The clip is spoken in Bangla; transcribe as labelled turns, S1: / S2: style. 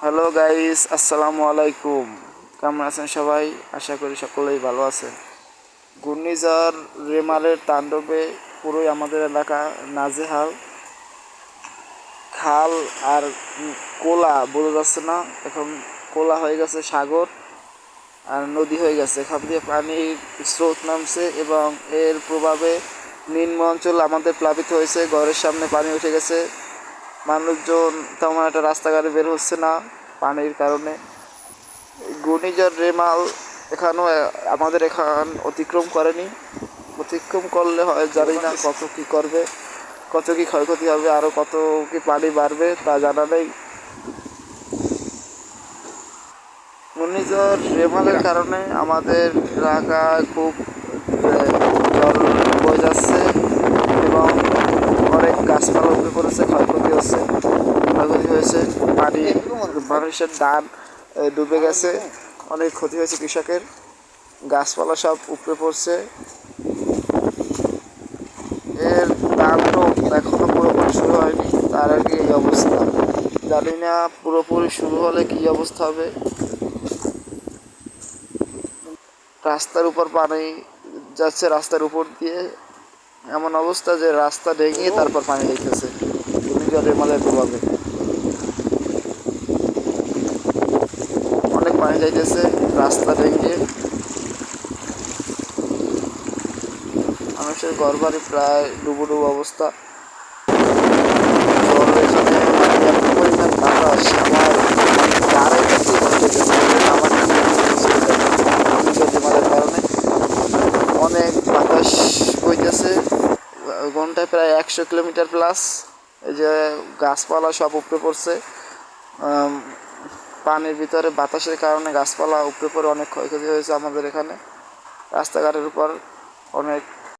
S1: হ্যালো গাইস আসসালামু আলাইকুম কেমন আছেন সবাই? আশা করি সকলেই ভালো আছেন। ঘূর্ণিঝড়, রেমালের তাণ্ডবে পুরোই আমাদের এলাকা নাজেহাল। খাল আর কোলা বোঝা যাচ্ছে না। এখন কোলা হয়ে গেছে সাগর আর নদী হয়ে গেছে। এখান দিয়ে পানির স্রোত নামছে এবং এর প্রভাবে নিম্ন অঞ্চল আমাদের প্লাবিত হয়েছে। ঘরের সামনে পানি উঠে গেছে। মানুষজন তেমন একটা রাস্তাঘাটে বের হচ্ছে না পানির কারণে। ঘূর্ণিঝড়, রেমাল এখানেও আমাদের এখান অতিক্রম করেনি। অতিক্রম করলে হয় জানি না কত কি করবে, কত কি ক্ষয়ক্ষতি হবে আরও কত কি পানি বাড়বে তা জানা নেই। ঘূর্ণিঝড়, রেমালের কারণে আমাদের এলাকায় খুব আহ, জল বয়ে যাচ্ছে এবং অনেক গাছপালা উপরে পড়েছে, ক্ষয়ক্ষতি হচ্ছে। ক্ষয়ক্ষতি হয়েছে, পানি, মানুষের ধান ডুবে গেছে, অনেক ক্ষতি হয়েছে কৃষকের। গাছপালা সব উপরে পড়ছে। এর তাণ্ডব এখনও পুরোপুরি শুরু হয়নি, তার আগে এই অবস্থা। জানি না পুরোপুরি শুরু হলে কী অবস্থা হবে। রাস্তার উপর পানি যাচ্ছে, রাস্তার উপর দিয়ে এমন অবস্থা যে রাস্তা ভেঙে তারপর পানি লেগেছে ঘূর্ণিঝড় মালের প্রভাবে। অনেক পানি যাইতেছে, রাস্তা ভেঙে। মানুষের ঘর বাড়ি প্রায় ডুবো ডুবো অবস্থা। ঘন্টায় প্রায় একশো কিলোমিটার প্লাস এই যে গাছপালা সব উপরে পড়ছে। পানির ভিতরে বাতাসের কারণে গাছপালা উপরে পড়ে অনেক ক্ষয়ক্ষতি হয়েছে আমাদের এখানে। রাস্তাঘাটের উপর অনেক